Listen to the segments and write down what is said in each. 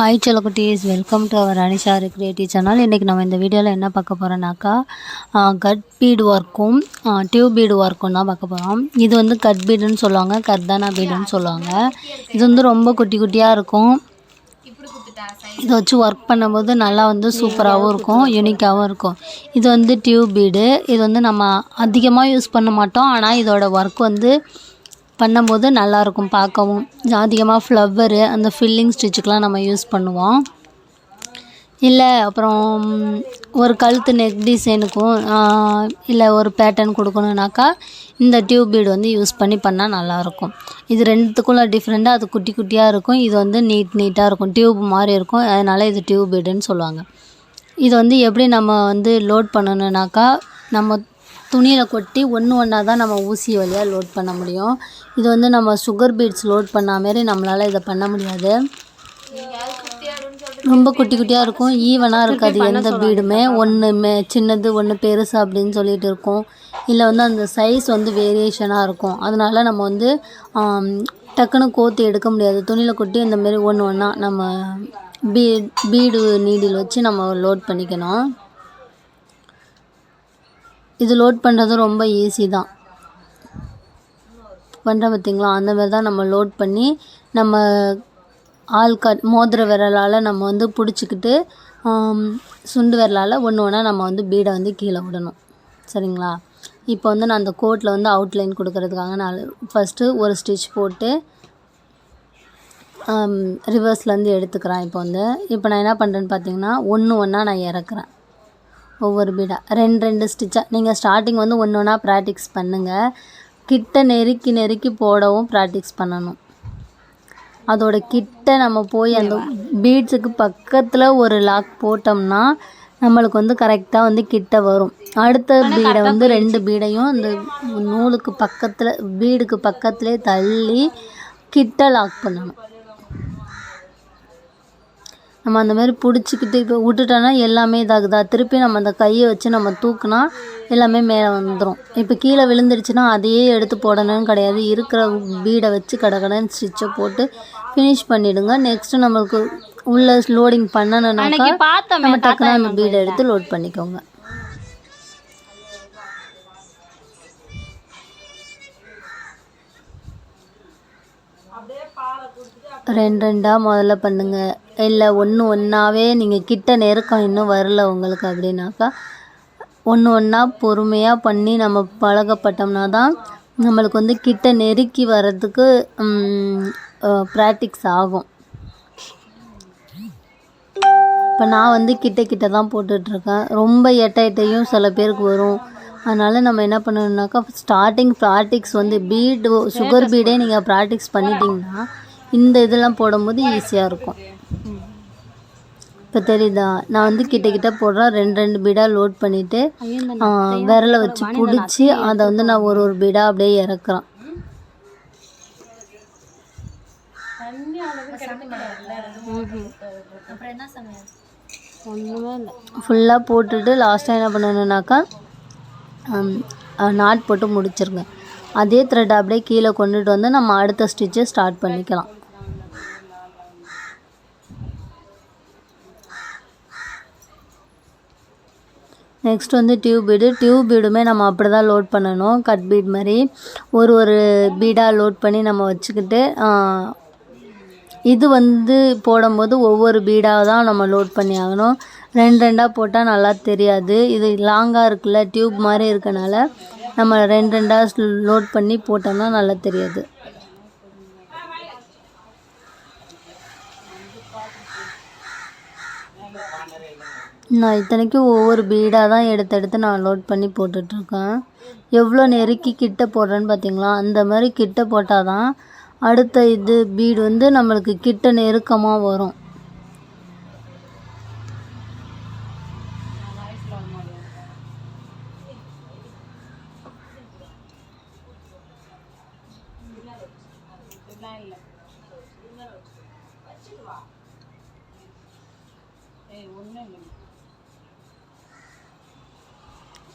Hi செல்லக்குட்டீஸ் welcome to our Anisha creative channel இன்றைக்கி நம்ம இந்த வீடியோவில் என்ன பார்க்க போகிறோன்னாக்கா கட் பீடு ஒர்க்கும் டியூப் பீடு ஒர்க்கும் தான் பார்க்க போகிறோம் இது வந்து கட் பீடுன்னு சொல்லுவாங்க கர்தானா பீடுன்னு சொல்லுவாங்க. இது வந்து ரொம்ப குட்டி குட்டியாக இருக்கும். இதை வச்சு ஒர்க் பண்ணும்போது நல்லா வந்து சூப்பராகவும் இருக்கும் யூனிக்காகவும் இருக்கும். இது வந்து டியூப் பீடு இது வந்து நம்ம அதிகமாக யூஸ் பண்ண மாட்டோம் ஆனால் இதோட ஒர்க் வந்து பண்ணும்போது நல்லாயிருக்கும் பார்க்கவும். அதிகமாக ஃப்ளவரு அந்த ஃபில்லிங் ஸ்டிச்சுக்கெலாம் நம்ம யூஸ் பண்ணுவோம். இல்லை அப்புறம் ஒரு கழுத்து நெக் டிசைனுக்கும் இல்லை ஒரு பேட்டர்ன் கொடுக்கணுன்னாக்கா இந்த டியூப் பீடு வந்து யூஸ் பண்ணி பண்ணால் நல்லாயிருக்கும். இது ரெண்டுத்துக்குள்ள டிஃப்ரெண்ட்டாக அது குட்டி குட்டியாக இருக்கும். இது வந்து நீட் நீட்டாக இருக்கும். டியூப் மாதிரி இருக்கும். அதனால் இது டியூப் பீடுன்னு சொல்லுவாங்க. இது வந்து எப்படி நம்ம வந்து லோட் பண்ணணுன்னாக்கா நம்ம துணியில் கொட்டி ஒன்று ஒன்றா தான் நம்ம ஊசி வழியாக லோட் பண்ண முடியும். இது வந்து நம்ம சுகர் பீட்ஸ் லோட் பண்ண மாரி நம்மளால் இதை பண்ண முடியாது. ரொம்ப குட்டி குட்டியாக இருக்கும். ஈவனாக இருக்காது. எந்த பீடுமே ஒன்று மே சின்னது ஒன்று பெருசு அப்படின்னு சொல்லிட்டு இருக்கும். இல்லை வந்து அந்த சைஸ் வந்து வேரியேஷனாக இருக்கும். அதனால நம்ம வந்து டக்குன்னு கோத்து எடுக்க முடியாது. துணியில் கொட்டி இந்த மாதிரி ஒன்று ஒன்றா நம்ம பீ பீடு நீடில் வச்சு நம்ம லோட் பண்ணிக்கணும். இது லோட் பண்ணுறது ரொம்ப ஈஸி தான். பண்ணுறோம் பார்த்தீங்களா அந்த மாதிரி தான் நம்ம லோட் பண்ணி நம்ம ஆள் கட் மோதிர விரலால் நம்ம வந்து பிடிச்சிக்கிட்டு சுண்டு விரலால் ஒன்று ஒன்றா நம்ம வந்து பீடை வந்து கீழே விடணும். சரிங்களா? இப்போ வந்து நான் அந்த கோட்டில் வந்து அவுட்லைன் கொடுக்கறதுக்காக நான் ஃபஸ்ட்டு ஒரு ஸ்டிச் போட்டு ரிவர்ஸ்லேருந்து எடுத்துக்கிறேன் இப்போ வந்து. இப்போ நான் என்ன பண்ணுறேன்னு பார்த்தீங்கன்னா ஒன்று ஒன்றா நான் இறக்குறேன். ஒவ்வொரு பீடாக ரெண்டு ரெண்டு ஸ்டிச்சாக நீங்கள் ஸ்டார்டிங் வந்து ஒன்று ஒன்றா ப்ராக்டிஸ் பண்ணுங்கள் கிட்ட நெருக்கி நெருக்கி போடவும் ப்ராக்டிஸ் பண்ணணும். அதோட கிட்ட நம்ம போய் அந்த பீட்ஸுக்கு பக்கத்தில் ஒரு லாக் போட்டோம்னா நம்மளுக்கு வந்து கரெக்டாக வந்து கிட்ட வரும். அடுத்த பீடை வந்து ரெண்டு பீடையும் அந்த நூலுக்கு பக்கத்தில் பீடுக்கு பக்கத்துலேயே தள்ளி கிட்ட லாக் பண்ணணும். நம்ம அந்த மாதிரி பிடிச்சிக்கிட்டு இப்போ விட்டுட்டோன்னா எல்லாமே இதாகுதா? திருப்பி நம்ம அந்த கையை வச்சு நம்ம தூக்குனா எல்லாமே மேலே வந்துடும் இப்போ கீழே விழுந்துருச்சுன்னா அதையே எடுத்து போடணும்னு கிடையாது. இருக்கிற பீடை வச்சு கடகடன்னு ஸ்டிச்சை போட்டு ஃபினிஷ் பண்ணிவிடுங்க நெக்ஸ்ட்டு நம்மளுக்கு உள்ள லோடிங் பண்ணணுன்னாக்கா நம்ம டக்குனு அந்த பீடை எடுத்து லோட் பண்ணிக்கோங்க. ரெண்டு ரெண்டாக முதல்ல பண்ணுங்கள் இல்லை ஒன்று ஒன்றாவே நீங்கள் கிட்ட நெருக்கம் இன்னும் வரல உங்களுக்கு அப்படின்னாக்கா ஒன்று ஒன்றா பொறுமையாக பண்ணி நம்ம பழகப்பட்டோம்னா தான் நம்மளுக்கு வந்து கிட்ட நெருக்கி வர்றதுக்கு ப்ராக்டிக்ஸ் ஆகும். இப்போ நான் வந்து கிட்ட கிட்ட தான் போட்டுட்ருக்கேன். ரொம்ப எட்ட எட்டையும் சில பேருக்கு வரும். அதனால் நம்ம என்ன பண்ணணும்னாக்கா ஸ்டார்டிங் ப்ராக்டிக்ஸ் வந்து பீடு சுகர் பீடே நீங்கள் ப்ராக்டிக்ஸ் பண்ணிட்டீங்கன்னா இந்த இதெல்லாம் போடும்போது ஈஸியாக இருக்கும். இப்போ தெரியுதா? நான் வந்து கிட்ட கிட்ட போடுறேன் ரெண்டு ரெண்டு பீடாக லோட் பண்ணிவிட்டு விரலை வச்சு பிடிச்சி அதை வந்து நான் ஒரு ஒரு பீடாக அப்படியே இறக்குறேன். ஃபுல்லாக போட்டுட்டு லாஸ்ட்டாக என்ன பண்ணணுன்னாக்கா நாட் போட்டு முடிச்சிருங்க. அதே த்ரெட் அப்படியே கீழே கொண்டுட்டு வந்து நம்ம அடுத்த ஸ்டிச்சை ஸ்டார்ட் பண்ணிக்கலாம். நெக்ஸ்ட் வந்து டியூப் பீடு டியூப் பீடுமே நம்ம அப்படி தான் லோட் பண்ணணும். கட் பீட் மாதிரி ஒரு ஒரு பீடாக லோட் பண்ணி நம்ம வச்சுக்கிட்டு இது வந்து போடும்போது ஒவ்வொரு பீடாக தான் நம்ம லோட் பண்ணி ஆகணும். ரெண்டு ரெண்டாக போட்டால் நல்லா தெரியாது. இது லாங்காக இருக்குல்ல டியூப் மாதிரி இருக்கனால நம்ம ரெண்டு ரெண்டாக லோட் பண்ணி போட்டோம்னா நல்லா தெரியாது. நான் இத்தனைக்கும் ஒவ்வொரு பீடாக தான் எடுத்து எடுத்து நான் லோட் பண்ணி போட்டுட்ருக்கேன். எவ்வளோ நெருக்கி கிட்ட போடுறேன்னு பார்த்தீங்களா அந்த மாதிரி கிட்ட போட்டால் தான் அடுத்த இது பீடு வந்து நம்மளுக்கு கிட்ட நெருக்கமாக வரும்.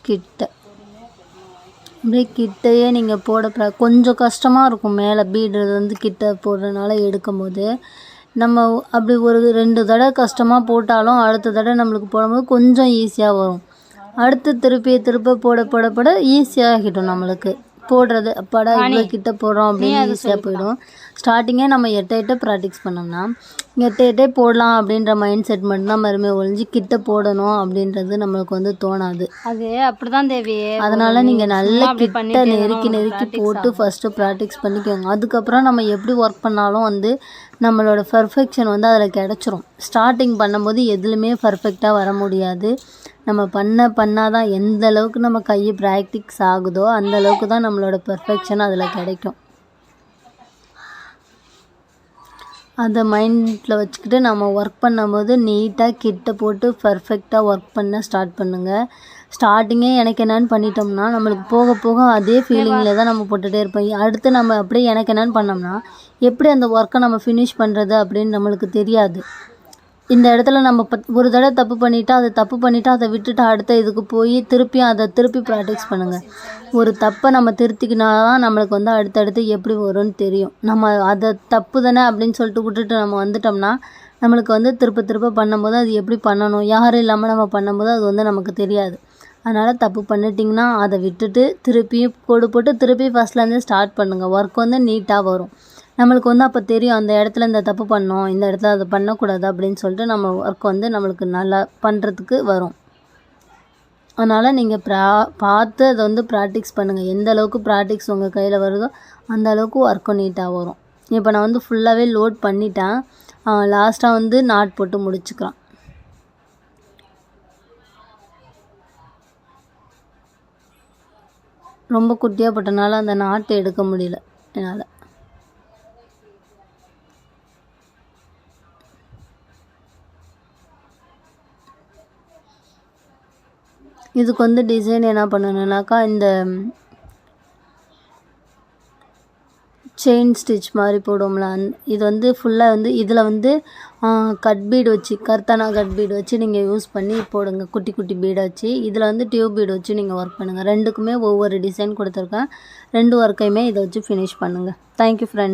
கிட்ட அப்படியே கிட்டையே நீங்கள் போட கொஞ்சம் கஷ்டமாக இருக்கும் மேலே பீடு வந்து கிட்ட போடுறதுனால எடுக்கும்போது. நம்ம அப்படி ஒரு ரெண்டு தடவை கஷ்டமாக போட்டாலும் அடுத்த தடவை நம்மளுக்கு போடும்போது கொஞ்சம் ஈஸியாக வரும். அடுத்து திருப்பி திருப்ப போட போட போட ஈஸியாகிடும் நம்மளுக்கு. போடுறது அப்பாடா இவ்வளோ கிட்ட போடுறோம் அப்படின்னு ஈஸியாக போயிடும். ஸ்டார்டிங்கே நம்ம எட்ட எட்ட ப்ராக்டிஸ் பண்ணோம்னா எட்ட எட்டே போடலாம் அப்படின்ற மைண்ட் செட் மட்டும்தான் மறுமை ஒழிஞ்சு கிட்ட போடணும் அப்படின்றது நம்மளுக்கு வந்து தோணாது. அது அப்படிதான் தேவி. அதனால நீங்கள் நல்ல கிட்ட நெருக்கி நெருக்கி போட்டு ஃபஸ்ட்டு ப்ராக்டிஸ் பண்ணிக்கோங்க. அதுக்கப்புறம் நம்ம எப்படி ஒர்க் பண்ணாலும் வந்து நம்மளோட பர்ஃபெக்ஷன் வந்து அதில் கிடச்சிரும். ஸ்டார்டிங் பண்ணும்போது எதுலையுமே பர்ஃபெக்டாக வர முடியாது. நம்ம பண்ண பண்ணாதான் எந்த அளவுக்கு நம்ம கை ப்ராக்டிக்ஸ் ஆகுதோ அந்த அளவுக்கு தான் நம்மளோட பர்ஃபெக்ஷன் அதில் கிடைக்கும். அதை மைண்டில் வச்சுக்கிட்டு நம்ம ஒர்க் பண்ணும்போது நீட்டாக கிட்ட போட்டு பர்ஃபெக்டாக ஒர்க் பண்ண ஸ்டார்ட் பண்ணுங்கள் ஸ்டார்டிங்கே எனக்கு என்னென்னு பண்ணிட்டோம்னா நம்மளுக்கு போக போக அதே ஃபீலிங்கில் தான் நம்ம போட்டுகிட்டே இருப்போம். அடுத்து நம்ம அப்படியே எனக்கு என்னென்னு பண்ணோம்னா எப்படி அந்த ஒர்க்கை நம்ம ஃபினிஷ் பண்ணுறது அப்படின்னு நம்மளுக்கு தெரியாது. இந்த இடத்துல நம்ம பத் ஒரு தடவை தப்பு பண்ணிவிட்டு அதை தப்பு பண்ணிவிட்டு அதை விட்டுட்டு அடுத்த இதுக்கு போய் திருப்பியும் அதை திருப்பி ப்ராக்டிஸ் பண்ணுங்கள் ஒரு தப்பை நம்ம திருத்திக்கினா தான் நம்மளுக்கு வந்து அடுத்தடுத்து எப்படி வரும்னு தெரியும். நம்ம அதை தப்பு தானே அப்படின்னு சொல்லிட்டு விட்டுட்டு நம்ம வந்துட்டோம்னா நம்மளுக்கு வந்து திருப்ப திருப்ப பண்ணும்போது அது எப்படி பண்ணணும்? யாரும் இல்லாமல் நம்ம பண்ணும்போது அது வந்து நமக்கு தெரியாது. அதனால் தப்பு பண்ணிட்டிங்கன்னா அதை விட்டுட்டு திருப்பியும் கோடு போட்டு திருப்பி ஃபஸ்ட்லேருந்து ஸ்டார்ட் பண்ணுங்கள் ஒர்க் வந்து நீட்டாக வரும். நம்மளுக்கு வந்து அப்போ தெரியும் அந்த இடத்துல இந்த தப்பு பண்ணோம் இந்த இடத்துல அதை பண்ணக்கூடாது அப்படின்னு சொல்லிட்டு நம்ம ஒர்க் வந்து நம்மளுக்கு நல்லா பண்ணுறதுக்கு வரும். அதனால் நீங்கள் ப்ரா பார்த்து அதை வந்து ப்ராக்டிஸ் பண்ணுங்கள் எந்த அளவுக்கு ப்ராக்டிக்ஸ் உங்கள் கையில் வருதோ அந்த அளவுக்கு ஒர்க்கும் நீட்டாக வரும். இப்போ நான் வந்து ஃபுல்லாகவே லோட் பண்ணிட்டேன். லாஸ்ட்டாக வந்து நாட் போட்டு முடிச்சுக்கிறான் ரொம்ப குட்டியாக போட்டனால அந்த நாட்டை எடுக்க முடியல என்னால். இதுக்கு வந்து டிசைன் என்ன பண்ணணுன்னாக்கா இந்த செயின் ஸ்டிச் மாதிரி போடுவோம்ல அந் இது வந்து ஃபுல்லாக வந்து இதில் வந்து கட் பீடு வச்சு கர்த்தானா கட் பீடு வச்சு நீங்கள் யூஸ் பண்ணி போடுங்க. குட்டி குட்டி பீடை வச்சு. இதில் வந்து டியூப் பீடு வச்சு நீங்கள் ஒர்க் பண்ணுங்கள் ரெண்டுக்குமே ஒவ்வொரு டிசைன் கொடுத்துருக்கேன். ரெண்டு ஒர்க்கையுமே இதை வச்சு ஃபினிஷ் பண்ணுங்கள் தேங்க்யூ ஃப்ரெண்ட்ஸ்